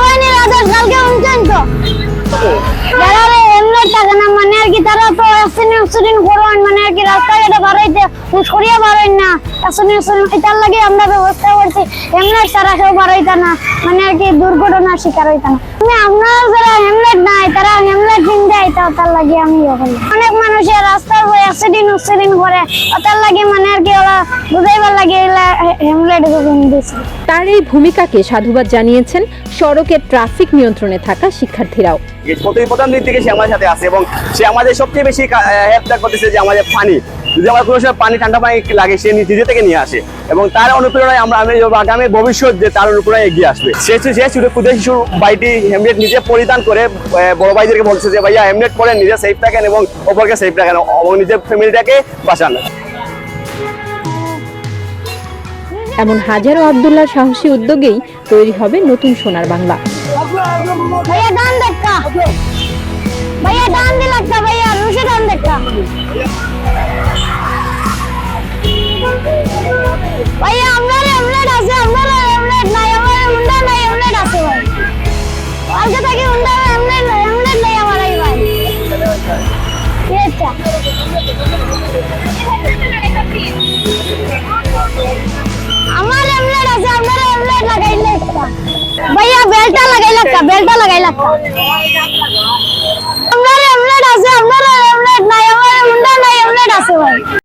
লাগাইও কা কালকে তো। যারা এমলেট থাকে না মানে আর কি তারা তো অ্যাক্সিডেন্ট অ্যাক্সিডেন্ট করবেন মানে আর কি রাস্তাঘাটে বাড়াইতে, হুশ করিয়া বাড়াইন না। অ্যাক্সিডেন্ট এটার লাগে আমরা ব্যবস্থা করছি। এমলেট ছাড়া কেউ বাড়াইতা না মানে আর কি দুর্ঘটনার শিকার হইতা না। যারা হেমলেট নাই, তারা হেমলেট তার লাগে আমি ইয়ে অনেক মানুষের রাস্তার উপর অ্যাক্সিডেন্ট অ্যাক্সিডেন্ট করে। তার লাগে মানে আর কি ওরা বুঝাইবার লাগে হেমলেট দিয়েছে তার এই ভূমিকাকে সাধুবাদ জানিয়েছেন সড়কে ট্রাফিক নিয়ন্ত্রণে থাকা শিক্ষার্থীরাও। প্রতি প্রথম দিন থেকে সে আমার সাথে আছে এবং সে আমাদের সবচেয়ে বেশি হেল্পটা করতেছে যে আমাদের পানি। যদি আমার কোনো সময় পানি ঠান্ডা পানি লাগে, সে নিজে থেকে নিয়ে আসে। এবং তার অনুপ্রেরণায় আমরা আমি আগামী ভবিষ্যৎ যে তার অনুপ্রেরণায় এগিয়ে আসবে। সে সে শুধু ক্ষুদে শিশুর বাড়িটি হেমলেট নিজে পরিধান করে বড় ভাইদেরকে বলছে যে, ভাইয়া হেমলেট পরে নিজে সেফ থাকেন এবং অপরকে সেফ রাখেন। এবং নিজের ফ্যামিলিটাকে বাঁচান। এমন হাজারো আবদুল্লার সাহসী উদ্যোগেই তৈরি হবে নতুন সোনার বাংলা। भैया दान धक्का भैया दान दिल अक्का भैया मुझे दान धक्का भैया हमने हमने डासे हमने हमने ना हमारे मुंडा ना हमने डासे भाई आज तक ही मुंडा हमने हमने नहीं हमारा ही भाई ये अच्छा বেলটা লাগাই লাগতাম আমরা এমলেট আছে আপনার এমলেট নাই আমার মুন্ডা নাই এমলেট আছে ভাই